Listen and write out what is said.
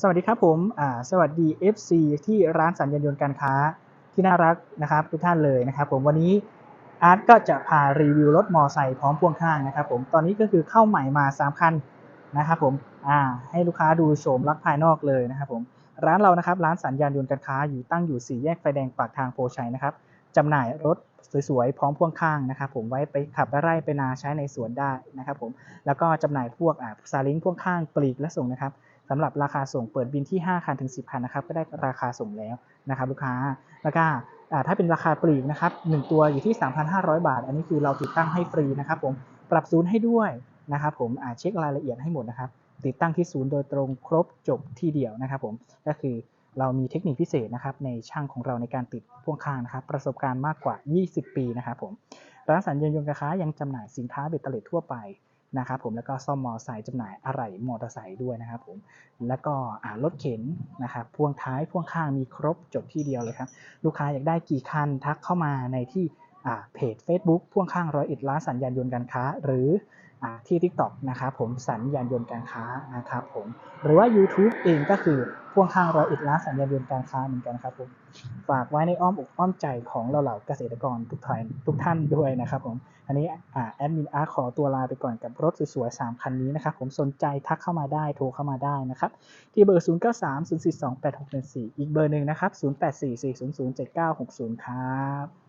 สวัสดีครับผมสวัสดี FC ที่ร้านสัญญาณยนต์การค้าที่น่ารักนะครับทุกท่านเลยนะครับผมวันนี้อาร์ตก็จะพารีวิวรถมอไซค์พร้อมพ่วงข้างนะครับผมตอนนี้ก็คือเข้าใหม่มา 3 คันนะครับผมให้ลูกค้าดูโฉมลักภายนอกเลยนะครับผมร้านเรานะครับร้านสัญญาณยนต์การค้าอยู่ตั้งอยู่สี่แยกไฟแดงปากทางโพชัยนะครับจำหน่ายรถสวยๆ พร้อมพ่วงข้างนะครับผมไว้ไปขับไร่ไปนาใช้ในสวนได้นะครับผมแล้วก็จำหน่ายพวกอ่าซาเล้งพ่วงข้างปลีกและส่งนะครับ สำหรับราคาส่งเปิดบินที่ 5 คันถึง 10 คันนะครับก็ได้ราคาส่งแล้วนะครับลูกค้าแล้วก็ถ้าเป็นราคาปลีกนะครับ1ตัวอยู่ที่ 3,500 บาท อันนี้คือเราติดตั้งให้ฟรีนะครับผมปรับศูนย์ให้ด้วยนะครับผมเช็ครายละเอียดให้หมดนะครับติดตั้งที่ศูนย์โดยตรงครบจบที่เดียวนะครับผมก็คือเรามีเทคนิคพิเศษนะครับในช่างของเราในการติดพ่วงข้างนะครับประสบการณ์มากกว่า 20 ปีนะครับผมร้านสัญญาณยนต์การค้ายังจำหน่ายสินค้าเบ็ดเตล็ดทั่วไป นะครับผมแล้วก็ซ่อมมอเตอร์ไซค์จำหน่ายอะไหล่มอเตอร์ไซค์ด้วยนะครับผมแล้วก็รถเข็นนะครับพ่วงท้ายพ่วงข้างมีครบจบที่เดียวเลยครับลูกค้าอยากได้กี่คันทักเข้ามาในที่เพจ Facebook พ่วงข้างร้อยเอ็ดล้านสัญญาณยนต์การค้า หรืออที่ TikTok นะครับผมสัญญาณยนต์การค้านะครับผมหรือว่า YouTube เองก็คือ พ่วงข้างร้อยเอ็ดล้านสัญญาณยนต์การค้าเหมือนกันครับผมฝากไว้ในอ้อมอกอ้อมใจของเราเหล่าเกษตรกรทุกท่านทุกท่านด้วยนะครับผมอันนี้อ่าแอดมินอาร์ขอตัวลาไปก่อนกับรถสวยๆ3คันนี้นะครับผมสนใจทักเข้ามาได้โทรเข้ามาได้นะครับที่เบอร์ 0 9 3 0 4 2 8 6 1 4 อีกเบอร์หนึ่งนะครับ 0 8 4 4 0 0 7 9 6 0 ครับ